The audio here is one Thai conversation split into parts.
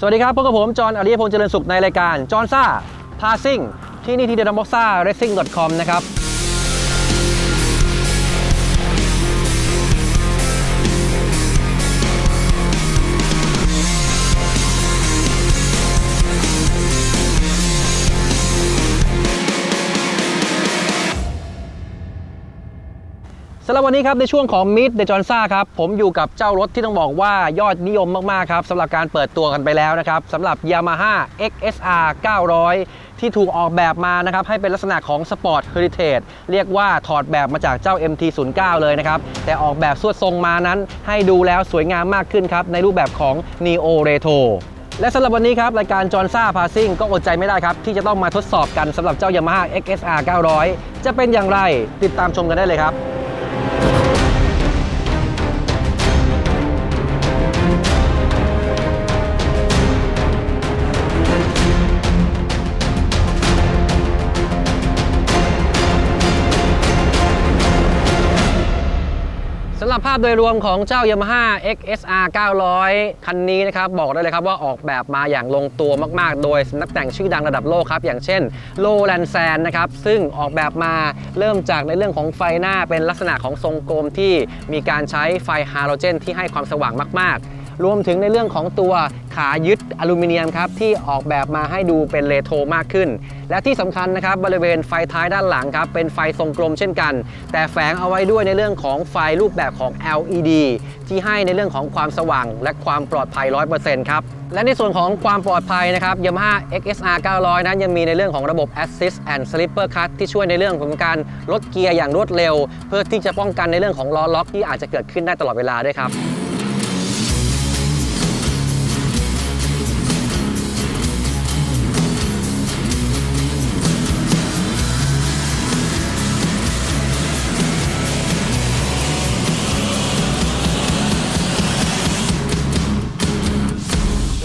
สวัสดีครับพบกับผม จอห์นอริยพงษ์เจริญสุขในรายการจอห์นซ่าพาซิ่งที่นี่ที่เดนบ็อกซ่าเรซซิ่ง .com นะครับ สำหรับวันนี้ครับในช่วงของ Meet the Johnsa ครับผมอยู่กับเจ้ารถที่ต้องบอกว่ายอดนิยมมากๆครับสำหรับการเปิดตัวกันไปแล้วนะครับสำหรับ Yamaha XSR 900 ที่ถูกออกแบบมานะครับให้เป็นลักษณะของ Sport Heritage เรียกว่าถอดแบบมาจากเจ้า MT09 เลยนะครับแต่ออกแบบสวดทรงมานั้นให้ดูแล้วสวยงามมากขึ้นครับในรูปแบบของ Neo Retro และสำหรับวันนี้ครับ รายการจอห์ซ่าพาซิ่งก็อดใจไม่ได้ครับ ที่จะต้องมาทดสอบกันสำหรับเจ้า Yamaha XSR 900 จะเป็นอย่างไรติดตามชมกันได้เลยครับ ภาพโดยรวมของเจ้า Yamaha XSR 900 คันนี้นะครับบอกได้เลยครับว่าออกแบบมาอย่างลงตัวมาก ๆ โดยนักแต่งชื่อดังระดับโลกครับ อย่างเช่นโลแลนแซนนะครับซึ่งออกแบบมาเริ่มจากในเรื่องของไฟหน้าเป็นลักษณะของทรงกลมที่มีการใช้ไฟฮาโลเจนที่ให้ความสว่างมาก ๆ รวมถึงในเรื่องของตัวขายึดอลูมิเนียมครับที่ออกแบบมาให้ดูเป็นเรโทรมากขึ้น และที่สำคัญนะครับบริเวณไฟท้ายด้านหลังครับเป็นไฟทรงกลมเช่นกัน แต่แฝงเอาไว้ด้วยในเรื่องของไฟรูปแบบของ LED ที่ให้ในเรื่องของความสว่าง และความปลอดภัย 100%ครับและในส่วนของความปลอดภัยนะครับ Yamaha XSR 900 นั้นยังมีในเรื่องของระบบ Assist and Slipper Cut ที่ช่วยในเรื่องของการลดเกียร์อย่างรวดเร็ว เพื่อที่จะป้องกันในเรื่องของล้อล็อกที่อาจจะเกิดขึ้นได้ตลอดเวลาด้วยครับ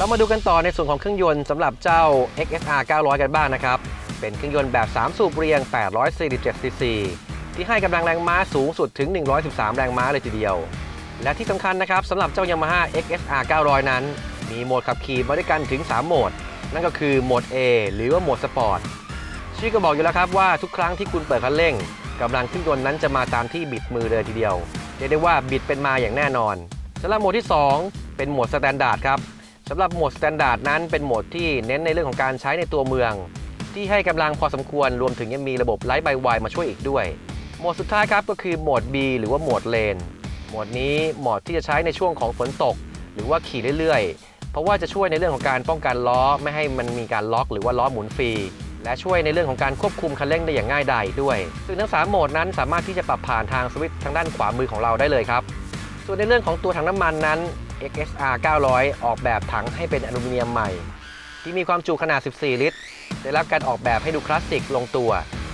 เรามาดูกันต่อในส่วนของเครื่องยนต์สำหรับเจ้า XSR 900 กันบ้างนะครับ เป็นเครื่องยนต์แบบ 3 สูบเรียง 847 cc ที่ให้กำลังแรงม้าสูงสุดถึง 113 แรงม้าเลยทีเดียว และที่สำคัญนะครับสำหรับเจ้า Yamaha XSR 900 นั้น มีโหมดขับขี่มาด้วยกันถึง 3 โหมด นั่นก็คือโหมด A หรือว่าโหมดสปอร์ตชื่อก็บอกอยู่แล้วครับว่าทุกครั้งที่คุณเปิดคันเร่งกำลังเครื่องยนต์นั้นจะมาตามที่บิดมือเลยทีเดียวเรียกได้ว่าบิดเป็นมาอย่างแน่นอนสำหรับโหมดที่ 2 เป็นโหมดสแตนดาร์ดครับ สำหรับโหมดสแตนดาร์ดนั้นเป็นโหมดที่เน้นในเรื่องของการใช้ในตัวเมือง ที่ให้กำลังพอสมควรรวมถึงยังมีระบบไลท์ไบวายมาช่วยอีกด้วย โหมดสุดท้ายครับก็คือโหมด B หรือว่าโหมดเลนโหมดนี้เหมาะที่จะใช้ในช่วงของฝนตก หรือว่าขี่เรื่อยๆ เพราะว่าจะช่วยในเรื่องของการป้องกันล้อไม่ให้มันมีการล็อก หรือว่าล้อหมุนฟรีและช่วยในเรื่องของการควบคุมคันเร่งได้อย่างง่ายดายด้วย ซึ่งทั้ง 3 โหมดนั้นสามารถที่จะปรับผ่านทางสวิตช์ทางด้านขวามือของเราได้เลยครับ ส่วนในเรื่องของตัวถังน้ำมันนั้น XSR 900 ออกแบบถังให้เป็นอลูมิเนียมใหม่ ที่มีความจุขนาด 14 ลิตร ได้รับการออกแบบให้ดูคลาสสิกลงตัว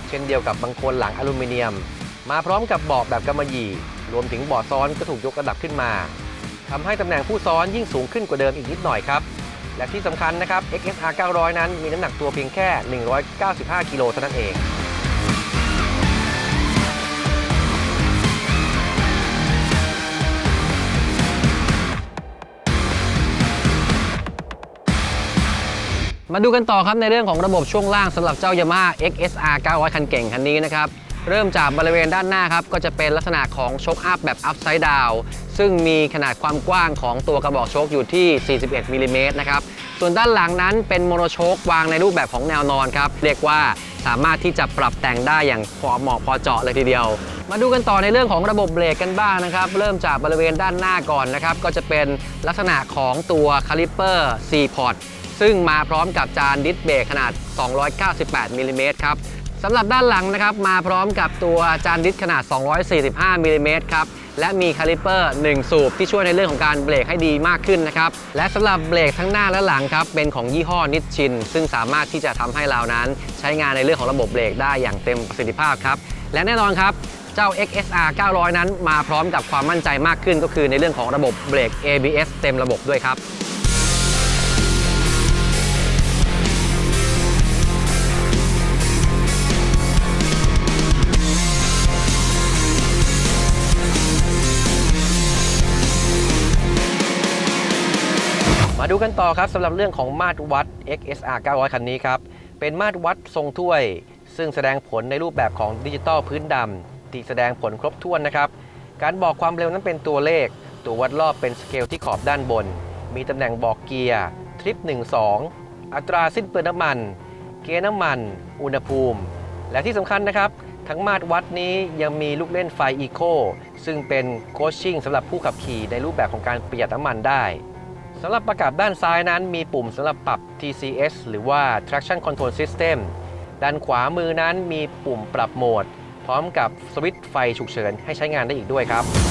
เช่นเดียวกับบังโคนหลังอลูมิเนียม มาพร้อมกับเบาะแบบกำมะหยี่ รวมถึงเบาะซ้อนก็ถูกยกระดับขึ้นมาทำให้ตำแหน่งผู้ซ้อนยิ่งสูงขึ้นกว่าเดิมอีกนิดหน่อยครับและที่สำคัญนะครับ XSR 900 นั้นมีน้ำหนักตัวเพียงแค่ 195 กิโลเท่านั้นเอง มาดูกันต่อครับในเรื่องของระบบช่วงล่างสำหรับเจ้า Yamaha XSR 900 คันเก่งคันนี้นะครับ เริ่มจากบริเวณด้านหน้าครับ ก็จะเป็นลักษณะของโชคอัพแบบ upside down ซึ่งมีขนาดความกว้างของตัวกระบอกโชคอยู่ที่ 41มิลลิเมตรนะครับ ส่วนด้านหลังนั้นเป็นโมโนโชควางในรูปแบบของแนวนอนครับ เรียกว่าสามารถที่จะปรับแต่งได้อย่างพอเหมาะพอเจาะเลยทีเดียว มาดูกันต่อในเรื่องของระบบเบรกกันบ้างนะครับ เริ่มจากบริเวณด้านหน้าก่อนนะครับ ก็จะเป็นลักษณะของตัวคาลิปเปอร์ C port ซึ่งมาพร้อมกับจานดิสเบรกขนาด 298มิลลิเมตรครับสำหรับด้านหลังนะครับมาพร้อมกับตัวจานดิสขนาด 245มิลลิเมตรครับและมีคาลิปเปอร์ 1 สูบที่ช่วยในเรื่องของการเบรกให้ดีมากขึ้นนะครับ และสำหรับเบรกทั้งหน้าและหลังครับ เป็นของยี่ห้อนิชชิน ซึ่งสามารถที่จะทำให้เรานั้น ใช้งานในเรื่องของระบบเบรกได้อย่างเต็มประสิทธิภาพครับ และแน่นอนครับ เจ้า XSR 900 นั้นมาพร้อมกับความมั่นใจมากขึ้นก็คือในเรื่องของระบบเบรก ABS เต็มระบบด้วยครับ ดูกันต่อครับสำหรับเรื่องของมาตรวัด XSR 900 คันนี้ครับ เป็นมาตรวัดทรงถ้วย ซึ่งแสดงผลในรูปแบบของดิจิตอลพื้นดำที่แสดงผลครบถ้วนนะครับ การบอกความเร็วนั้นเป็นตัวเลข ตัววัดรอบเป็นสเกลที่ขอบด้านบน มีตำแหน่งบอกเกียร์ทริป 1 2 อัตราสิ้นเปลืองน้ำมัน เกียร์น้ำมัน อุณหภูมิ และที่สำคัญนะครับทั้งมาตรวัดนี้ยังมีลูกเล่นไฟอีโคซึ่งเป็นโคชชิ่งสำหรับผู้ขับขี่ในรูปแบบของการประหยัดน้ำมันได้ สำหรับประกับด้านซ้ายนั้นมีปุ่มสำหรับปรับ TCS หรือว่า Traction Control System ด้านขวามือนั้นมีปุ่มปรับโหมด พร้อมกับสวิตช์ไฟฉุกเฉินให้ใช้งานได้อีกด้วยครับ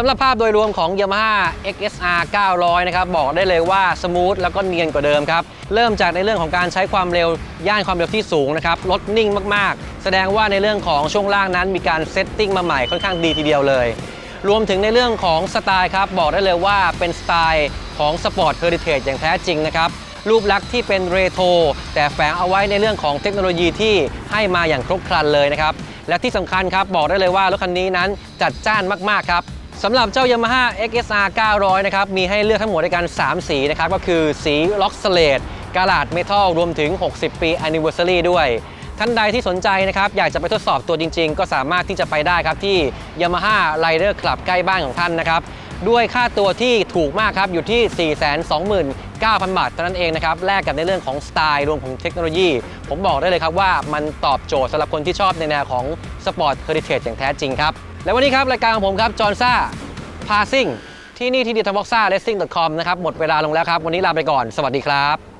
สำหรับภาพโดยรวมของ Yamaha XSR 900 นะครับ บอกได้เลยว่าสมูทแล้วก็เนียนกว่าเดิมครับ เริ่มจากในเรื่องของการใช้ความเร็ว ย่านความเร็วที่สูงนะครับรถนิ่งมากๆ แสดงว่าในเรื่องของช่วงล่างนั้นมีการเซตติ้งมาใหม่ค่อนข้างดีทีเดียวเลย รวมถึงในเรื่องของสไตล์ครับ บอกได้เลยว่าเป็นสไตล์ของสปอร์ตเฮอริเทจอย่างแท้จริงนะครับรูปลักษณ์ที่เป็นเรโทรแต่แฝงเอาไว้ในเรื่องของเทคโนโลยีที่ให้มาอย่างครบครันเลยนะครับและที่สำคัญครับบอกได้เลยว่ารถคันนี้นั้นจัดจ้านมากๆครับ สำหรับเจ้า Yamaha XSR 900 นะครับ มีให้เลือกทั้งหมดด้วยกัน 3 สีนะครับ ก็คือสีล็อกสเลดกาลาดเมทัลรวมถึง 60 ปี Anniversary ด้วย ท่านใดที่สนใจนะครับ อยากจะไปทดสอบตัวจริง ๆ ก็สามารถที่จะไปได้ครับที่ Yamaha Rider Club ใกล้บ้านของท่านนะครับ ด้วยค่าตัวที่ถูกมากครับ อยู่ที่ 429,000 บาทเท่านั้นเองนะครับ แลกกับในเรื่องของสไตล์รวมของเทคโนโลยี ผมบอกได้เลยครับว่ามันตอบโจทย์สำหรับคนที่ชอบในแนวของสปอร์ตเฮอริเทจอย่างแท้จริงครับ และวันนี้ครับ รายการของผมครับ จอห์นซ่า พาซิ่ง ที่นี่ที่ดีทอม็อกซ่าเลสซิ่ง .com นะครับ หมดเวลาลงแล้วครับ วันนี้ลาไปก่อน สวัสดีครับ